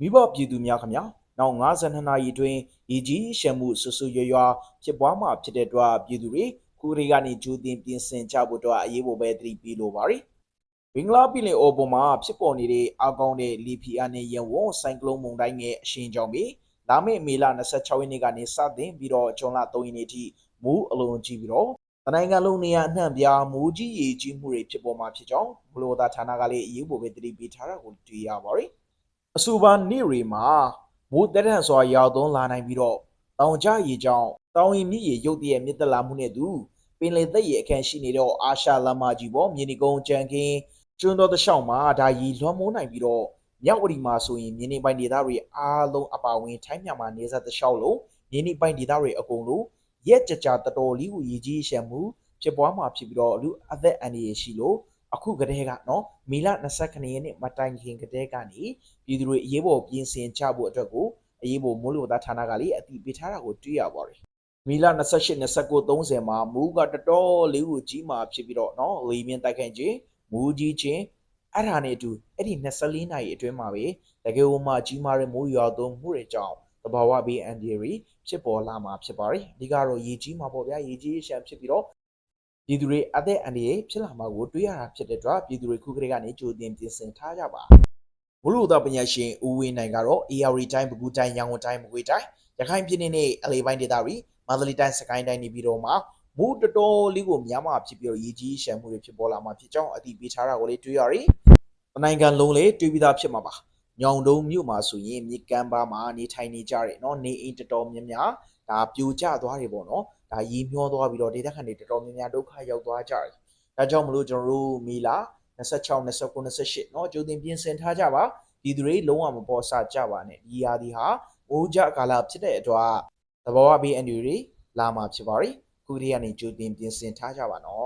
မိဘပြည်သူများခမညာနောက်52နာရီအတွင်းရေကြီးရှမ်းမှုဆူဆူရွရွာဖြစ်ပွားမှာဖြစ်တဲ့အတွက်ပြည်သူတွေခုတွေကနေဂျူတင်ပြင်ဆင်ကြဖို့အတွက်အရေးပေါ်ပဲသတိပေးလိုပါတယ်ဘင်္ဂလားပြည်နယ်အော်ပေါ်မှာဖြစ်ပေါ်နေတဲ့အာကောင်းတဲ့လီဖီယာနဲ့ရဝွန်ဆိုင်ကလုန်းမုန်တိုင်းရဲ့အရှိန်ကြောင့်ပဲလာမယ့်မေလ26ရက်နေ့ကနေစတင်ပြီးတော့ဇွန်လ3ရက်နေ့ထိမူးအလွန်ကြီးပြီးတော့တနိုင်ငံလုံးနေရာအနှံ့ပြားမူးကြီးရေကြီးမှုတွေဖြစ်ပေါ်မှာဖြစ်ကြောင်းဘလိုသာဌာနကလည်းအရေးပေါ်ပဲသတိပေးထားတာကိုတွေ့ရပါတယ် အဆိုပါနေ့တွေမှာမိုးတက်ထန်စွာရောက်သွန်းလာနိုင်ပြီးတော့တောင်ကျရေကြောင့်တောင်ရင်မြစ်ရေရုတ်တရက်မြစ်တက်လာမှုနဲ့တူပင်လယ်သက်ရေအခန့်ရှိနေတော့အာရှလမ်းမကြီးပေါ်မြေနီကုန်းကြံခင်းကျွန်းတော်တစ်လျှောက်မှာဒါရီလွှမ်းမိုးနိုင်ပြီးတော့မြောက်ဝတီမှာဆိုရင်မြေနီပိုင်ဒေသတွေအားလုံးအပါအဝင်ထိုင်းမြန်မာနေဆက်တစ်လျှောက်လုံးမြေနီပိုင်ဒေသတွေအကုန်လုံးရက်ကြကြတော်တော်လေးကိုရည်ကြီးရှမ်းမှုဖြစ်ပွားမှာဖြစ်ပြီးတော့လူအသက်အန္တရာယ်ရှိလို့ အခုကတည်းကနော်မီလ29ရက်နေ့မတိုင်ခင်ကတည်းကနေ ပြည်သူတွေအရေးပေါ်ပြင်ဆင်ကြဖို့အတွက်ကိုအရေးပေါ်မိုးလေဝသဌာနကလည်းအတည်ပြုထားတာကိုတွေ့ရပါတယ်။မီလ28 29 30မှာမူးကတော်တော်လေးကိုကြီးမာဖြစ်ပြီးတော့เนาะလေမြင့်တိုက်ခိုက်ခြင်းမူးကြီးခြင်းအဲ့ဒါနဲ့အတူအဲ့ဒီ24နာရီအတွင်းမှာပဲတကယ်လို့မှကြီးမာတဲ့မိုးရွာသွန်းမှုတွေကြောင့်တဘာဝဘေးအန္တရာယ်ဖြစ်ပေါ်လာမှာဖြစ်ပါတယ်။အဓိကတော့ရေကြီးမှာပေါ့ဗျာရေကြီးရှမ်းဖြစ်ပြီးတော့ ပြည်သူတွေအသက်အန္တရာယ်ဖြစ်လာမှာကိုတွေ့ရတာဖြစ်တဲ့အတွက်ပြည်သူတွေခုကလေးကနေကြိုတင်ပြင်ဆင်ထားကြပါ ဘလို့သောပညာရှင်ဦးဝင်းနိုင်ကတော့ AR တိုင်းပကူတိုင်းရန်ကုန်တိုင်းမကွေးတိုင်းရခိုင်ပြည်နယ်နဲ့အလေပိုင်းဒေသတွေမန္တလေးတိုင်းစကိုင်းတိုင်းနေပြီးတော့မှမူတော်တော်လေးကိုများမှဖြစ်ပြီးတော့ရည်ကြီးရှမ်းမှုတွေဖြစ်ပေါ်လာမှာဖြစ်ကြောင်းအတည်ပြုထားတာကိုလေးတွေ့ရရီတနိုင်ငံလုံးလေးတွေ့ပြီးသားဖြစ်မှာပါညောင်တုံးမြို့မှာဆိုရင်မြေကမ်းပါမှာနေထိုင်နေကြတယ်เนาะနေအိမ်တော်တော်များများဒါပြိုကျသွားတယ်ပေါ့เนาะ ဒါရီမျောသွားပြီးတော့ဒေသခံတွေတော်တော်များများဒုက္ခရောက်သွားကြတယ်ဒါကြောင့်မလို့ကျွန်တော်တို့မီလာ26 29 28เนาะကြိုတင်ပြင်ဆင်ထားကြပါ ဒီသူတွေလုံးဝမပေါ်ဆကြပါနဲ့ဒီရာဒီဟာမိုးကြကာလဖြစ်တဲ့အတွက်သဘောဝဘေးအန်ယူတွေလာမှာဖြစ်ပါရီခုတည်းကနေကြိုတင်ပြင်ဆင်ထားကြပါနော် ်